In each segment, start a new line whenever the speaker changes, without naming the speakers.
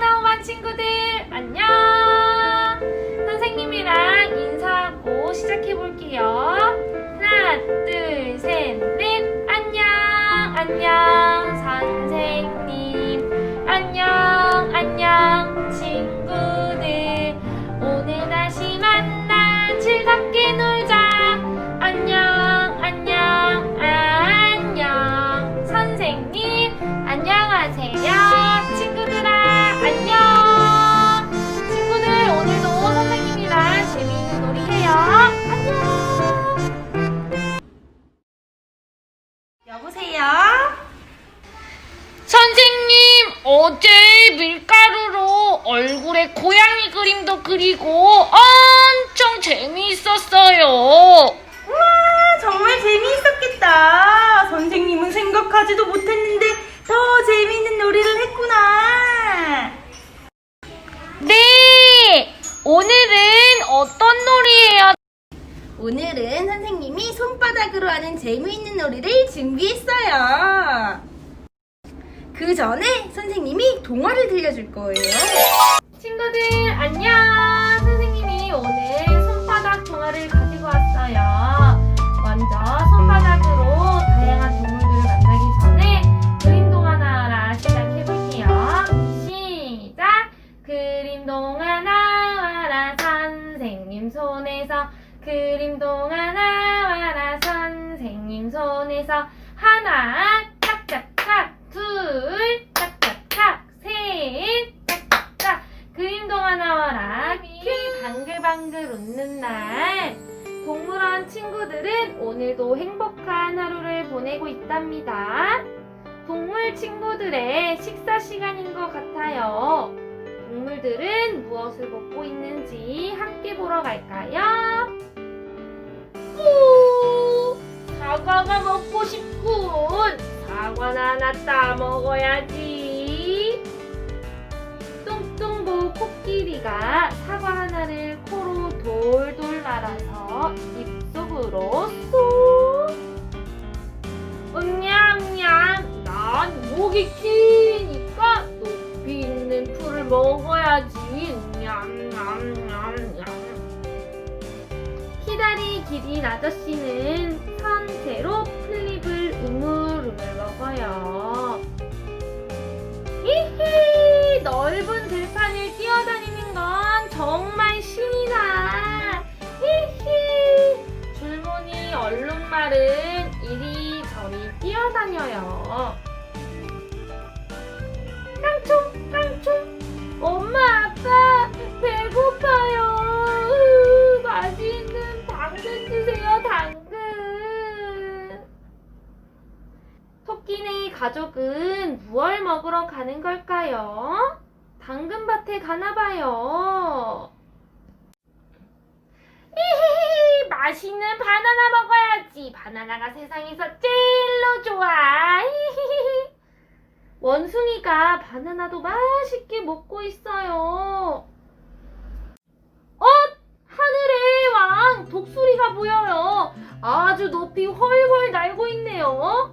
나온 반 친구들 안녕! 선생님이랑 인사하고 시작해 볼게요. 하나 둘 셋 넷 안녕! 안녕 어제 밀가루로 얼굴에 고양이 그림도 그리고 엄청 재미있었어요
우와, 정말 재미있었겠다. 선생님은 생각하지도 못했는데 더 재미있는 놀이를 했구나.
네 오늘은 어떤 놀이예요?
오늘은 선생님이 손바닥으로 하는 재미있는 놀이를 준비했어요. 그 전에 선생님이 동화를 들려줄 거예요.
친구들 안녕! 선생님이 오늘 손바닥 동화를 가지고 왔어요. 먼저 손바닥으로 다양한 동물들을 만나기 전에 그림 동화 나와라 시작해 볼게요. 시작! 그림 동화 나와라 선생님 손에서. 그림 동화 나와라 선생님 손에서. 하나 둘 짝짝짝 셋 짝짝짝 그림 동화 나와라 키 방글방글 웃는 날 동물원 친구들은 오늘도 행복한 하루를 보내고 있답니다. 동물 친구들의 식사 시간인 것 같아요. 동물들은 무엇을 먹고 있는지 함께 보러 갈까요? 오, 사과가 먹고 싶군. 사과나 하나 따 먹어야지. 뚱뚱보 코끼리가 사과 하나를 코로 돌돌 말아서 입속으로 쏙. 응냥냥, 난 목이 기니까 높이 있는 풀을 먹어야지. 냠냠냠냠. 키다리 길인 아저씨는 플립을 우물우물 먹어요. 히히 넓은 들판을 뛰어다니는 건 정말 신이 나 히히. 줄무늬 얼룩말은 이리저리 뛰어다녀요 가족은 무얼 먹으러 가는 걸까요? 당근밭에 가나봐요. 히히히, 맛있는 바나나 먹어야지. 바나나가 세상에서 제일로 좋아. 히히히. 원숭이가 바나나도 맛있게 먹고 있어요. 어? 하늘의 왕 독수리가 보여요. 아주 높이 훨훨 날고 있네요.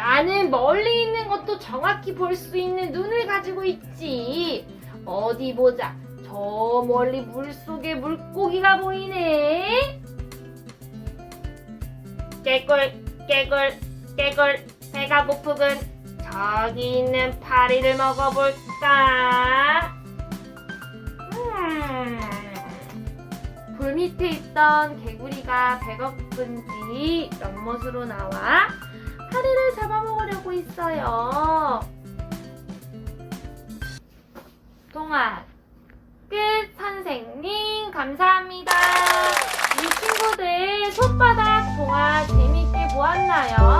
나는 멀리 있는 것도 정확히 볼 수 있는 눈을 가지고 있지. 어디 보자. 저 멀리 물 속에 물고기가 보이네. 깨꿀, 깨꿀, 깨꿀. 배가 고프군. 저기 있는 파리를 먹어볼까? 음. 불 밑에 있던 개구리가 배가 고픈지 연못으로 나와 파리를 잡아먹으려고 있어요. 동화 끝 선생님 감사합니다. 이 친구들 손바닥 동화 재밌게 보았나요?